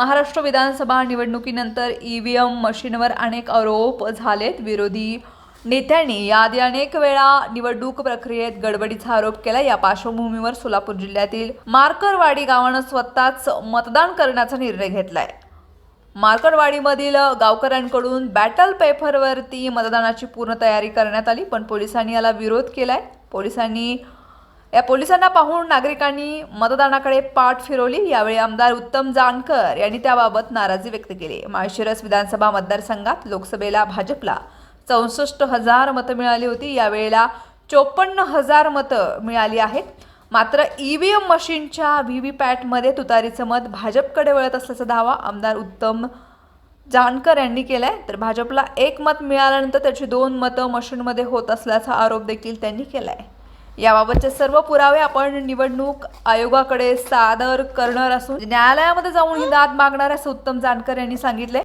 महाराष्ट्र विधानसभा निवडणुकीनंतर ईव्हीएम मशीनवर अनेक आरोप झालेत. विरोधी नेत्यांनी याआधी अनेक वेळा निवडणूक प्रक्रियेत गडबडीचा आरोप केला. या पार्श्वभूमीवर सोलापूर जिल्ह्यातील मार्करवाडी गावानं स्वतःच मतदान करण्याचा निर्णय घेतलाय. मार्करवाडीमधील गावकऱ्यांकडून बॅटल पेपरवरती मतदानाची पूर्ण तयारी करण्यात आली पण पोलिसांनी याला विरोध केलाय. पोलिसांनी या पोलिसांना पाहून नागरिकांनी मतदानाकडे पाठ फिरवली. यावेळी आमदार उत्तम जानकर यांनी त्याबाबत नाराजी व्यक्त केली. माळशिरस विधानसभा मतदारसंघात लोकसभेला भाजपला चौसष्ट हजार मतं मिळाली होती. यावेळेला चोपन्न हजार मतं मिळाली आहेत. मात्र ई व्ही एम मशीनच्या व्ही व्ही पॅटमध्ये तुतारीचं मत भाजपकडे वळत असल्याचा दावा आमदार उत्तम जानकर यांनी केलाय. तर भाजपला एक मत मिळाल्यानंतर त्याची दोन मतं मशीनमध्ये होत असल्याचा आरोप देखील त्यांनी केला आहे याबाबतचे सर्व पुरावे आपण निवडणूक आयोगाकडे सादर करणार असून न्यायालयामध्ये जाऊन ही दाद मागणार असं उत्तम जानकर यांनी सांगितले.